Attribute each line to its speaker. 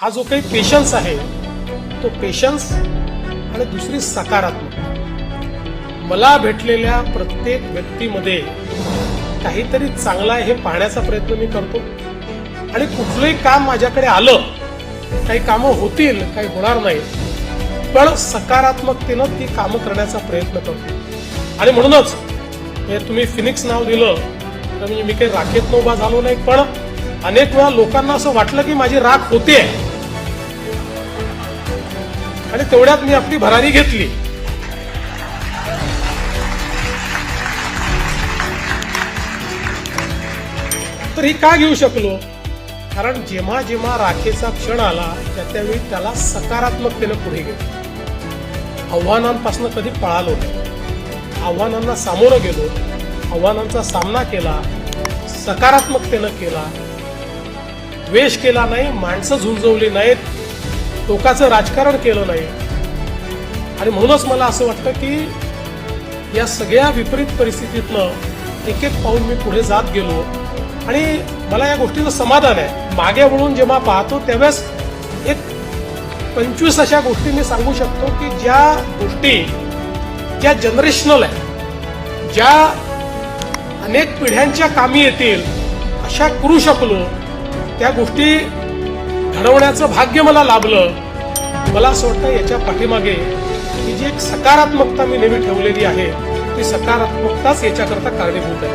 Speaker 1: हा जो काही पेशन्स आहे तो पेशन्स आणि दुसरी सकारात्मक. मला भेटलेल्या प्रत्येक व्यक्तीमध्ये काहीतरी चांगलं आहे हे पाहण्याचा प्रयत्न मी करतो. आणि कुठलंही काम माझ्याकडे आलं काही कामं होतील काही होणार नाही पण सकारात्मकतेनं ती कामं करण्याचा प्रयत्न करतो. आणि म्हणूनच हे तुम्ही फिनिक्स नाव दिलं तर म्हणजे मी काही राखेत नोबा झालो नाही पण अनेक वेळा लोकांना असं वाटलं की माझी राख होते आणि तेवढ्यात मी आपली भरारी घेतली. तर ही का घेऊ शकलो? कारण जेव्हा जेव्हा राखेचा क्षण आला त्या त्यावेळी त्याला सकारात्मकतेनं पुढे गेलो. आव्हानांपासून कधी पळालो नाही. आव्हानांना सामोरं गेलो. आव्हानांचा सामना केला सकारात्मकतेनं केला. द्वेष केला नाही माणसं झुंजवली नाहीत. टोकाचं राजकारण केलं नाही. आणि म्हणूनच मला असं वाटतं की या सगळ्या विपरीत परिस्थितीतनं एक एक पाऊल मी पुढे जात गेलो. आणि मला या गोष्टीचं समाधान आहे. मागे वळून जेव्हा पाहतो त्यावेळेस एक पंचवीस अशा गोष्टी मी सांगू शकतो की ज्या गोष्टी ज्या जनरेशनल आहे ज्या अनेक पिढ्यांच्या कामी येतील अशा करू शकलो त्या गोष्टी घडवण्याचं भाग्य मला लाभलं. मला असं वाटतं याच्या पाठीमागे ही जी एक सकारात्मकता मी नेहमी ठेवलेली आहे ती सकारात्मकताच याच्याकरता कारणीभूत आहे.